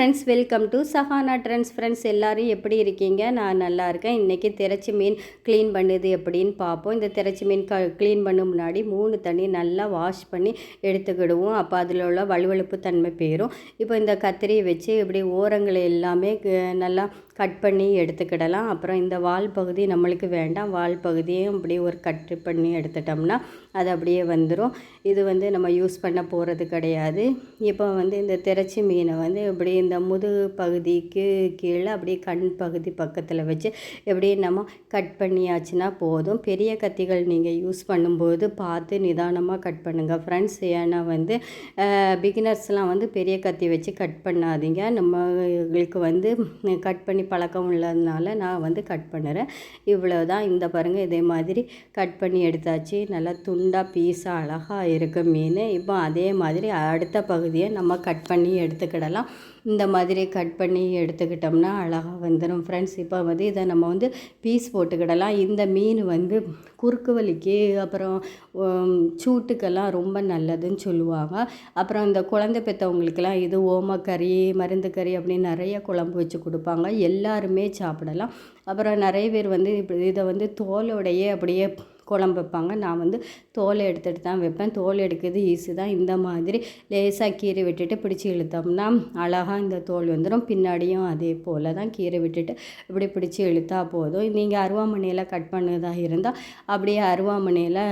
Friends welcome to Sahana trends friends எல்லாரும் எப்படி இருக்கீங்க? நான் நல்லா இருக்கேன். இன்றைக்கி திரைச்சி மீன் க்ளீன் பண்ணுது எப்படின்னு பார்ப்போம். இந்த திரைச்சி மீன் க க்ளீன் பண்ண முன்னாடி மூணு தண்ணி நல்லா வாஷ் பண்ணி எடுத்துக்கிடுவோம். அப்போ அதில் உள்ள வலுவழுப்பு தன்மை போயிடும் இப்போ இந்த கத்திரியை வச்சு இப்படி ஓரங்களை எல்லாமே நல்லா கட் பண்ணி எடுத்துக்கிடலாம். அப்புறம் இந்த வால் பகுதி நம்மளுக்கு வேண்டாம். வால் பகுதியும் அப்படியே ஒரு கட் பண்ணி எடுத்துட்டோம்னா அது அப்படியே வந்துடும் இது வந்து நம்ம யூஸ் பண்ண போகிறது கிடையாது. இப்போ வந்து இந்த திரச்சி மீனை வந்து இப்படி இந்த முதுகு பகுதிக்கு கீழே அப்படியே கண் பகுதி பக்கத்தில் வச்சு எப்படியே நம்ம கட் பண்ணியாச்சுன்னா போதும். பெரிய கத்திகள் நீங்கள் யூஸ் பண்ணும்போது பார்த்து நிதானமாக கட் பண்ணுங்கள் ஃப்ரெண்ட்ஸ் ஏன்னா வந்து பிகினர்ஸ்லாம் வந்து பெரிய கத்தி வச்சு கட் பண்ணாதீங்க. நம்மளுக்கு வந்து கட் பண்ணி பழக்கம் உள்ளதுனால நான் வந்து கட் பண்ணுறேன். இவ்வளோ தான் இந்த பாருங்கள் இதே மாதிரி கட் பண்ணி எடுத்தாச்சு. நல்லா துண்டாக பீஸாக அழகாக இருக்கு மீன். இப்போ அதே மாதிரி அடுத்த பகுதியை நம்ம கட் பண்ணி எடுத்துக்கிடலாம். இந்த மாதிரி கட் பண்ணி எடுத்துக்கிட்டோம்னா அழகாக வந்துடும் ஃப்ரெண்ட்ஸ் இப்போ வந்து இதை நம்ம வந்து பீஸ் போட்டுக்கிடலாம். இந்த மீன் வந்து குறுக்கு வலிக்கு அப்புறம் சூட்டுக்கெல்லாம் ரொம்ப நல்லதுன்னு சொல்லுவாங்க. அப்புறம் இந்த குழந்தை பெற்றவங்களுக்கெல்லாம் இது ஓமக்கறி மருந்து கறி அப்படின்னு நிறைய குழம்பு வச்சு கொடுப்பாங்க. எல்லாருமே சாப்பிடலாம். அப்புறம் நிறைய பேர் வந்து இப்போ இதை வந்து தோலோடையே அப்படியே குழம்பு வைப்பாங்க. நான் வந்து தோலை எடுத்துகிட்டு தான் வைப்பேன். தோல் எடுக்கிறது ஈஸி தான். இந்த மாதிரி லேசாக கீரை விட்டுட்டு பிடிச்சி இழுத்தோம்னா அழகாக இந்த தோல் வந்துடும் பின்னாடியும் அதே போல் தான் கீரை விட்டுட்டு இப்படி பிடிச்சி இழுத்தா போதும். நீங்கள் அருவாமனையில் கட் பண்ணதாக இருந்தால் அப்படியே அருவாமனையில்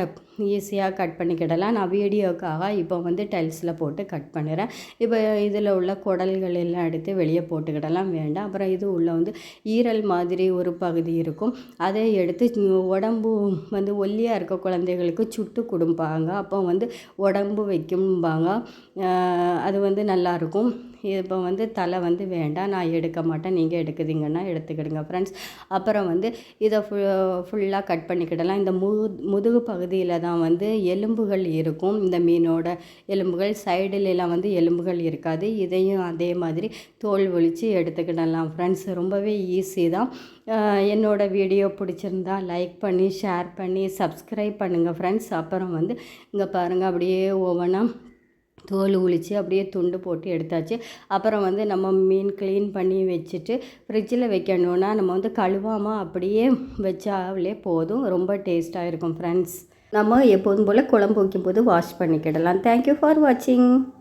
ஈஸியாக கட் பண்ணிக்கிடலாம். நான் வீடியோக்காக இப்போ வந்து டைல்ஸில் போட்டு கட் பண்ணுறேன். இப்போ இதில் உள்ள குடல்கள் எல்லாம் எடுத்து வெளியே போட்டுக்கிடலாம். வேண்டாம். அப்புறம் இது உள்ள வந்து ஈரல் மாதிரி ஒரு பகுதி இருக்கும். அதை எடுத்து உடம்பு வந்து ஒல்லியாக இருக்க குழந்தைகளுக்கு சுட்டு கொடுப்பாங்க. அப்போ வந்து உடம்பு வைக்கும்பாங்க. அது வந்து நல்லாயிருக்கும் இப்போ வந்து தலை வந்து வேண்டாம் நான் எடுக்க மாட்டேன் நீங்கள் எடுக்குதீங்கன்னா எடுத்துக்கிடுங்க ஃப்ரெண்ட்ஸ் அப்புறம் வந்து இதை ஃபு ஃபுல்லாக கட் பண்ணிக்கிடலாம். இந்த மு முதுகு பகுதியில் தான் வந்து எலும்புகள் இருக்கும். இந்த மீனோட எலும்புகள் சைடுலலாம் வந்து எலும்புகள் இருக்காது. இதையும் அதே மாதிரி தோல் ஒழித்து எடுத்துக்கிடலாம் ஃப்ரெண்ட்ஸ் ரொம்பவே ஈஸி தான். என்னோடய வீடியோ பிடிச்சிருந்தா லைக் பண்ணி ஷேர் பண்ணி சப்ஸ்கிரைப் பண்ணுங்கள் ஃப்ரெண்ட்ஸ் அப்புறம் வந்து இங்கே பாருங்கள் அப்படியே ஒவ்வொன்றா தோல் உளித்து அப்படியே துண்டு போட்டு எடுத்தாச்சு. அப்புறம் வந்து நம்ம மீன் க்ளீன் பண்ணி வச்சுட்டு ஃப்ரிட்ஜில் வைக்கணுன்னா நம்ம வந்து கழுவாமல் அப்படியே வச்சாலே போதும். ரொம்ப டேஸ்ட்டாக இருக்கும் ஃப்ரெண்ட்ஸ் நம்ம எப்போதும் போல் குழம்பு வைக்கும்போது வாஷ் பண்ணிக்கிடலாம். தேங்க்யூ ஃபார் வாட்சிங்